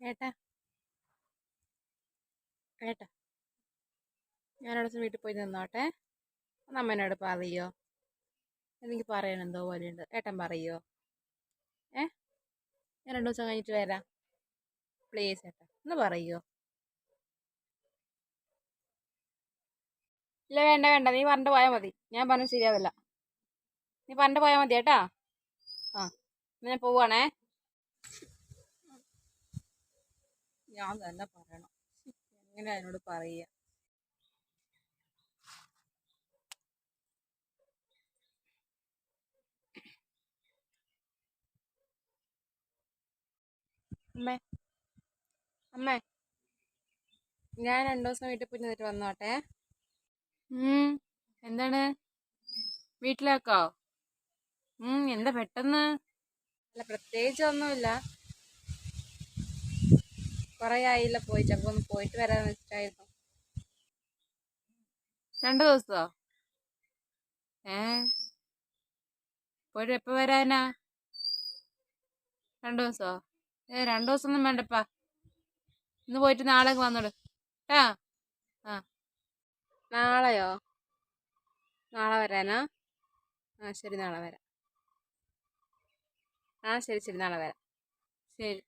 ഏട്ടാ? ഏട്ടാ ഞാനവിടെ വീട്ടിൽ പോയി നിന്നോട്ടെ. ഒന്ന് അമ്മേനോട് പറയോ? എനിക്ക് പറയണം എന്തോ പോലെയുണ്ട്. ഏട്ടൻ പറയോ? ഏ? ഞാൻ രണ്ടു ദിവസം കഴിഞ്ഞിട്ട് വരാം. പ്ലീസ് ഏട്ടാ ഒന്ന് പറയോ? ഇല്ല വേണ്ട വേണ്ട. നീ പറഞ്ഞിട്ട് പോയാൽ മതി. ഞാൻ പറഞ്ഞു ശരിയാവില്ല. നീ പറഞ്ഞിട്ട് പോയാൽ മതി ഏട്ടാ. ആ ഞാൻ പോവാണേ. ഞാൻ തന്നെ പറയണം. എങ്ങനെ അതിനോട് പറയുക? അമ്മേ അമ്മേ ഞാൻ രണ്ടു ദിവസം വീട്ടിൽ പോയി നിന്നിട്ട് വന്നോട്ടെ എന്താണ്? വീട്ടിലാക്കോ? എന്താ പെട്ടെന്ന്? അല്ല പ്രത്യേകിച്ച് ഒന്നുമില്ല. കുറേ ആയില്ല പോയിട്ട് അപ്പൊ ഒന്ന് പോയിട്ട് വരാന്ന് വെച്ചിട്ടായിരുന്നു രണ്ടു ദിവസോ? ഏ? പോയിട്ട് എപ്പ വരാനാ? രണ്ടു ദിവസോ? ഏ രണ്ടു ദിവസം ഒന്നും വേണ്ടപ്പാ. ഇന്ന് പോയിട്ട് നാളെ വന്നോളൂ. ആ ആ. നാളെയോ? നാളെ വരാനാ? ആ ശരി നാളെ വരാം. ആ ശരി ശരി നാളെ വരാം. ശരി.